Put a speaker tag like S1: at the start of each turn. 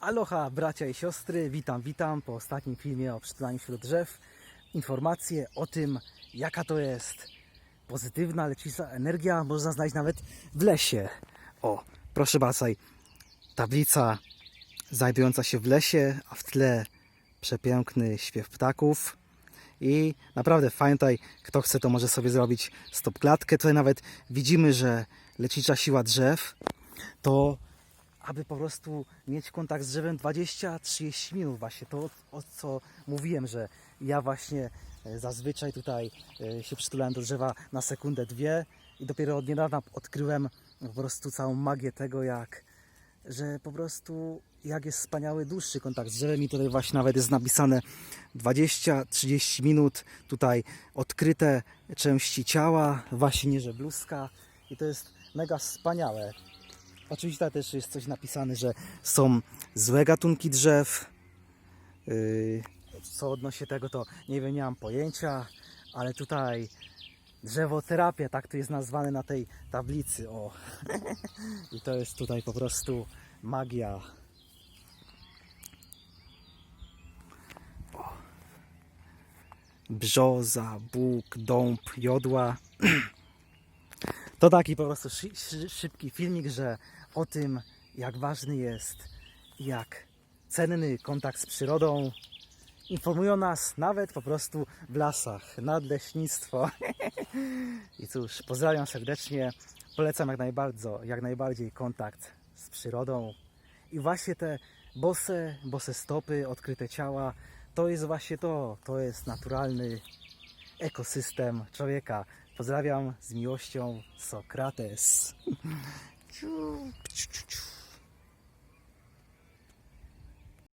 S1: Aloha bracia i siostry, witam, witam po ostatnim filmie o przytulaniu wśród drzew. Informacje o tym, jaka to jest pozytywna, lecista energia, można znaleźć nawet w lesie. O, proszę bardzo, tablica znajdująca się w lesie, a w tle przepiękny śpiew ptaków. I naprawdę fajnie tutaj, kto chce, to może sobie zrobić stop klatkę. Tutaj nawet widzimy, że lecznicza siła drzew to aby po prostu mieć kontakt z drzewem 20-30 minut. Właśnie. To o, co mówiłem, że ja właśnie e, zazwyczaj tutaj e, się przytulałem do drzewa na sekundę, dwie. I dopiero od niedawna odkryłem po prostu całą magię tego, jak że po prostu jak jest wspaniały dłuższy kontakt z drzewem. I tutaj właśnie nawet jest napisane 20-30 minut. Tutaj odkryte części ciała, właśnie nie że bluzka. I to jest mega wspaniałe. Oczywiście też jest coś napisane, że są złe gatunki drzew. Yy, co odnośnie tego, to nie wiem, nie mam pojęcia, ale tutaj drzewoterapia, tak to jest nazwane na tej tablicy. O. I to jest tutaj po prostu magia. Brzoza, bóg, dąb, jodła. To taki po prostu szy, szy, szybki filmik, że o tym, jak ważny jest, jak cenny kontakt z przyrodą. Informują nas nawet po prostu w lasach, nadleśnictwo. I cóż, pozdrawiam serdecznie. Polecam jak najbardziej, jak najbardziej kontakt z przyrodą. I właśnie te bose, bose stopy, odkryte ciała, to jest właśnie to. To jest naturalny ekosystem człowieka. Pozdrawiam z miłością Sokrates.